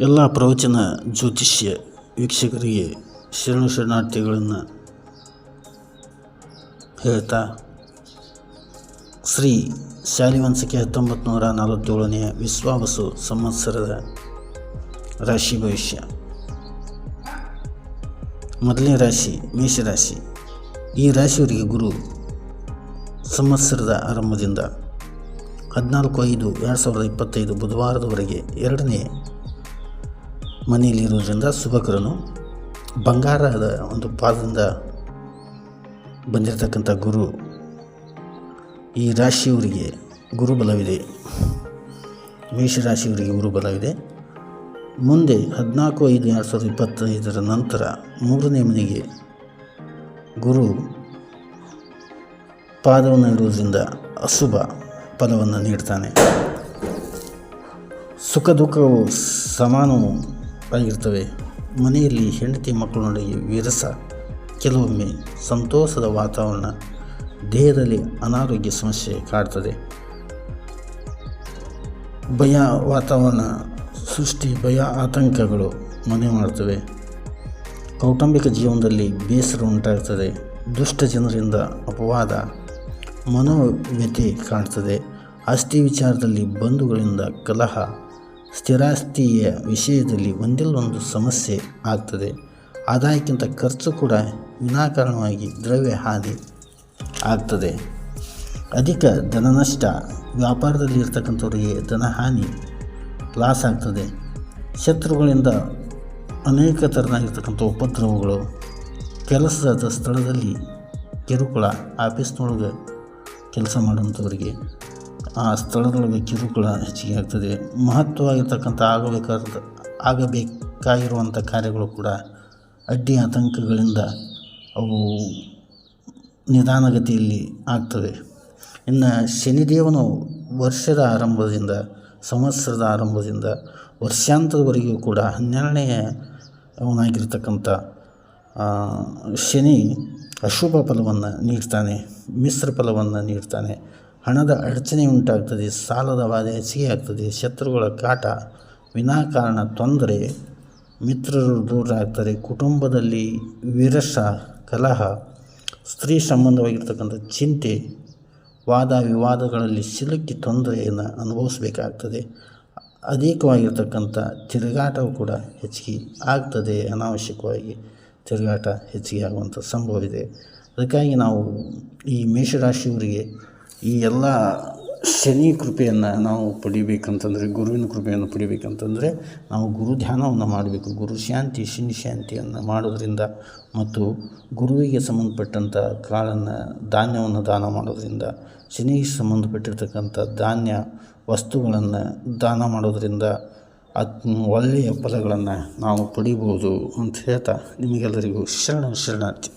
ಎಲ್ಲ ಪ್ರವಚನ ಜ್ಯೋತಿಷ್ಯ ವೀಕ್ಷಕರಿಗೆ ಶರಣ ಶರಣಾರ್ಥಿಗಳನ್ನು ಹೇಳ್ತಾ ಶ್ರೀ ಶಾಲಿವಂಶಕ್ಕೆ ಹತ್ತೊಂಬತ್ತು ನೂರ ನಲವತ್ತೇಳನೆಯ ವಿಶ್ವಾವಸು ಸಂವತ್ಸರದ ರಾಶಿ ಭವಿಷ್ಯ. ಮೊದಲನೇ ರಾಶಿ ಮೇಷರಾಶಿ. ಈ ರಾಶಿಯವರಿಗೆ ಗುರು ಸಂವತ್ಸರದ ಆರಂಭದಿಂದ ಹದಿನಾಲ್ಕು ಐದು ಎರಡು ಸಾವಿರದ ಇಪ್ಪತ್ತೈದು ಬುಧವಾರದವರೆಗೆ ಎರಡನೇ ಮನೆಯಲ್ಲಿರುವುದರಿಂದ ಸುಭಕರನು ಬಂಗಾರದ ಒಂದು ಪಾದದಿಂದ ಬಂದಿರತಕ್ಕಂಥ ಗುರು ಈ ರಾಶಿಯವರಿಗೆ ಗುರುಬಲವಿದೆ. ಮೇಷರಾಶಿಯವರಿಗೆ ಗುರುಬಲವಿದೆ. ಮುಂದೆ ಹದಿನಾಲ್ಕು, ಐದು ಎರಡು ಸಾವಿರದ ಇಪ್ಪತ್ತೈದರ ನಂತರ ಮೂರನೇ ಮನೆಗೆ ಗುರು ಪಾದವನ್ನು ಇಡುವುದರಿಂದ ಅಶುಭ ಫಲವನ್ನು ನೀಡ್ತಾನೆ. ಸುಖ, ದುಃಖವು ಸಮಾನವು. ಆಗಿರ್ತವೆ ಮನೆಯಲ್ಲಿ ಹೆಂಡತಿ ಮಕ್ಕಳ ನಡುವೆ ವಿರಸ, ಕೆಲವೊಮ್ಮೆ ಸಂತೋಷದ ವಾತಾವರಣ ದೇಹದಲ್ಲಿ ಅನಾರೋಗ್ಯ ಸಮಸ್ಯೆ ಕಾಡ್ತದೆ. ಭಯ ವಾತಾವರಣ, ಸೃಷ್ಟಿ ಭಯ ಆತಂಕಗಳು ಮನೆ ಮಾಡ್ತವೆ ಕೌಟುಂಬಿಕ ಜೀವನದಲ್ಲಿ ಬೇಸರ ಉಂಟಾಗ್ತದೆ. ದುಷ್ಟ ಜನರಿಂದ ಅಪವಾದ ಮನೋವ್ಯತೆ ಕಾಣ್ತದೆ. ಆಸ್ತಿ ವಿಚಾರದಲ್ಲಿ ಬಂಧುಗಳಿಂದ ಕಲಹ ಸ್ಥಿರಾಸ್ತಿಯ ವಿಷಯದಲ್ಲಿ ಒಂದಿಲ್ಲೊಂದು ಸಮಸ್ಯೆ ಆಗ್ತದೆ. ಆದಾಯಕ್ಕಿಂತ ಖರ್ಚು ಕೂಡ ವಿನಾಕಾರಣವಾಗಿ ದ್ರವ್ಯ ಹಾನಿ ಆಗ್ತದೆ. ಅಧಿಕ ಧನನಷ್ಟ ವ್ಯಾಪಾರದಲ್ಲಿ ಇರ್ತಕ್ಕಂಥವ್ರಿಗೆ ಧನಹಾನಿ ಲಾಸ್ ಆಗ್ತದೆ. ಶತ್ರುಗಳಿಂದ ಅನೇಕ ಥರನಾಗಿರ್ತಕ್ಕಂಥ ಉಪದ್ರವಗಳು ಕೆಲಸದ ಸ್ಥಳದಲ್ಲಿ ಕಿರುಕುಳ, ಆಫೀಸ್ನೊಳಗೆ ಕೆಲಸ ಮಾಡೋಂಥವ್ರಿಗೆ ಆ ಸ್ಥಳದೊಳಗೆ ಕಿರುಕುಳ ಹೆಚ್ಚಿಗೆ ಆಗ್ತದೆ. ಮಹತ್ವವಾಗಿರ್ತಕ್ಕಂಥ ಆಗಬೇಕಾದ, ಆಗಬೇಕಾಗಿರುವಂಥ ಕಾರ್ಯಗಳು ಕೂಡ ಅಡ್ಡಿ ಆತಂಕಗಳಿಂದ ಅವು ನಿಧಾನಗತಿಯಲ್ಲಿ ಆಗ್ತವೆ. ಇನ್ನು ಶನಿದೇವನು ವರ್ಷದ ಆರಂಭದಿಂದ, ಸಂವತ್ಸರದ ಆರಂಭದಿಂದ ವರ್ಷಾಂತದವರೆಗೂ ಕೂಡ ಹನ್ನೆರಡನೆಯ ಅವನಾಗಿರ್ತಕ್ಕಂಥ ಶನಿ ಅಶುಭ ಫಲವನ್ನು ನೀಡ್ತಾನೆ, ಮಿಶ್ರ ಫಲವನ್ನು ನೀಡ್ತಾನೆ. ಹಣದ ಅಡಚಣೆ ಉಂಟಾಗ್ತದೆ, ಸಾಲದ ಬಾಧೆ ಹೆಚ್ಚಿಗೆ ಆಗ್ತದೆ, ಶತ್ರುಗಳ ಕಾಟ, ವಿನಾಕಾರಣ ತೊಂದರೆ, ಮಿತ್ರರು ದೂರ ಆಗ್ತಾರೆ, ಕುಟುಂಬದಲ್ಲಿ ವಿರಸ, ಕಲಹ, ಸ್ತ್ರೀ ಸಂಬಂಧವಾಗಿರ್ತಕ್ಕಂಥ ಚಿಂತೆ, ವಾದ ವಿವಾದಗಳಲ್ಲಿ ಸಿಲುಕಿ ತೊಂದರೆಯನ್ನು ಅನುಭವಿಸಬೇಕಾಗ್ತದೆ. ಅಧಿಕವಾಗಿರ್ತಕ್ಕಂಥ ತಿರುಗಾಟವು ಕೂಡ ಹೆಚ್ಚಿಗೆ ಆಗ್ತದೆ, ಅನಾವಶ್ಯಕವಾಗಿ ತಿರುಗಾಟ ಹೆಚ್ಚಿಗೆ ಆಗುವಂಥ ಸಂಭವ ಇದೆ ಅದಕ್ಕಾಗಿ ನಾವು ಈ ಮೇಷರಾಶಿಯವರಿಗೆ ಈ ಎಲ್ಲ ಶನಿ ಕೃಪೆಯನ್ನು ನಾವು ಪಡಿಬೇಕಂತಂದರೆ, ಗುರುವಿನ ಕೃಪೆಯನ್ನು ಪಡಿಬೇಕಂತಂದರೆ, ನಾವು ಗುರು ಧ್ಯಾನವನ್ನು ಮಾಡಬೇಕು. ಗುರು ಶಾಂತಿ, ಶನಿ ಶಾಂತಿಯನ್ನು ಮಾಡೋದರಿಂದ ಮತ್ತು ಗುರುವಿಗೆ ಸಂಬಂಧಪಟ್ಟಂಥ ಕಾಳನ್ನು, ಧಾನ್ಯವನ್ನು ದಾನ ಮಾಡೋದರಿಂದ, ಶನಿಗೆ ಸಂಬಂಧಪಟ್ಟಿರ್ತಕ್ಕಂಥ ಧಾನ್ಯ ವಸ್ತುಗಳನ್ನು ದಾನ ಮಾಡೋದರಿಂದ ಅತ್ ಒಳ್ಳೆಯ ಫಲಗಳನ್ನು ನಾವು ಪಡಿಬೋದು ಅಂತ ಹೇಳ್ತಾ ನಿಮಗೆಲ್ಲರಿಗೂ ಶರಣ ಶರಣಾರ್ಥಿ